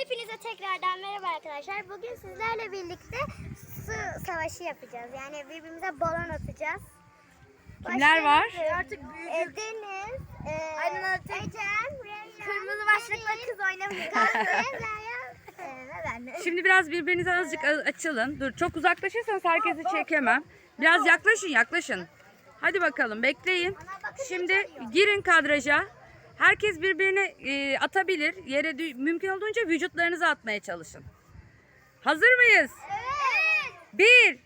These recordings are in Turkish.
Hepinize tekrardan merhaba arkadaşlar. Bugün sizlerle birlikte su savaşı yapacağız. Yani birbirimize balon atacağız. Kimler var? Artık büyüdük. Deniz, e, Ecem, Kırmızı başlıklı kız oynamıyor. Gamze, e, ve ben de. Şimdi biraz birbirinize azıcık açılın. Dur çok uzaklaşırsanız herkesi çekemem. Biraz yaklaşın yaklaşın. Hadi bakalım bekleyin. Şimdi girin kadraja. Herkes birbirine e, atabilir. Yere mümkün olduğunca vücutlarınızı atmaya çalışın. Hazır mıyız? Evet. Bir.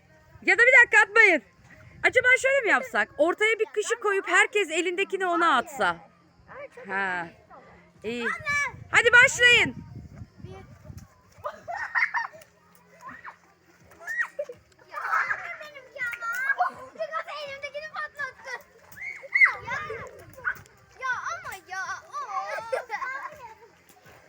Ya da bir dakika atmayın. Acaba şöyle mi yapsak? Ortaya bir kışı koyup herkes elindekini ona atsa. Ha. İyi. Hadi başlayın. Ya benimki ama. Çünkü elimdekini patlattı. Ya, ya ama ya.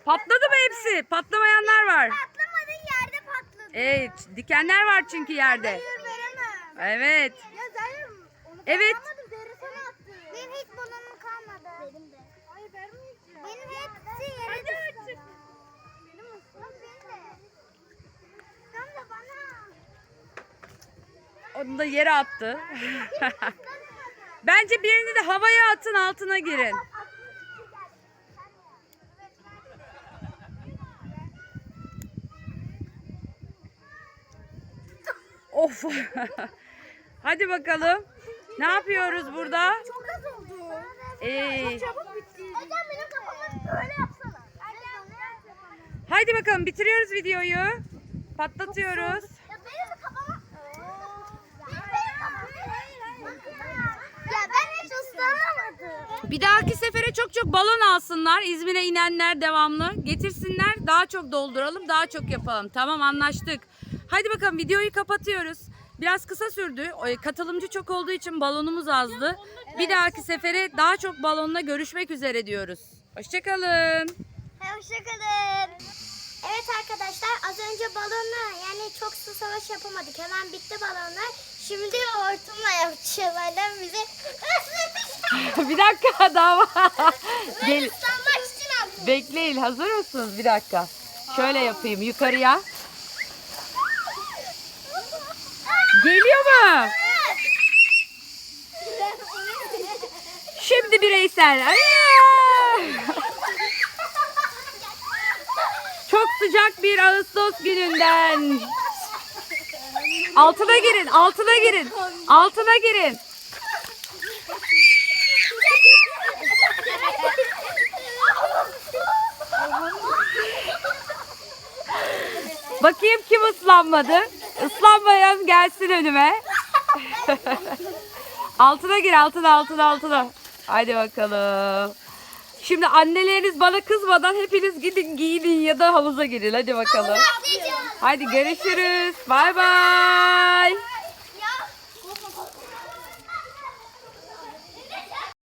Patladı mı hepsi? Patlamayanlar var. Patlamadın yerde patladı. Evet, dikenler var çünkü yerde. Hayır veremem. Evet. Ya Zeynep onu Evet. almadım Zehra sana attı. Benim hiç balonum kalmadı. Benim de. Hayır vermeyeceğim. Benim hepsi yere düştü. Benim olsun. Benim de. Gamze bana. Onu da yere attı. Bence birini de havaya atın altına girin. Of. Hadi bakalım. Ne yapıyoruz burada? Çok az oldu. Ee, Çabuk bitti. Hocam benim kafamı böyle yapsana. haydi bakalım bitiriyoruz videoyu. Patlatıyoruz. Ya benim kafama... Benim kafama... Ya ben hiç ıslanamadım. Bir dahaki sefere çok çok balon alsınlar. İzmir'e inenler devamlı. Getirsinler. Daha çok dolduralım. Daha çok yapalım. Tamam anlaştık. Hadi bakalım videoyu kapatıyoruz. Biraz kısa sürdü. O, Katılımcı çok olduğu için balonumuz azdı. Bir dahaki sefere daha çok balonla görüşmek üzere diyoruz. Hoşçakalın. Hoşçakalın. Evet arkadaşlar az önce balonla yani çok su savaş yapamadık. Hemen bitti balonlar. Şimdi hortumla yapacağız. Annem bizi ıslatacak. bir dakika daha var. Gel. Islanmak için aldım. Bekleyin. Hazır mısınız? Bir dakika. Şöyle yapayım yukarıya. Geliyor mu? Şimdi bireysel. Ay! Çok sıcak bir Ağustos gününden. Altına girin, altına girin. Altına girin. Bakayım kim ıslanmadı. Islanmayan gelsin önüme. altına gir, altına, altına, altına. Hadi bakalım. Şimdi anneleriniz bana kızmadan hepiniz gidin giyinin ya da havuza girin. Hadi bakalım. Hadi görüşürüz. Bay bay.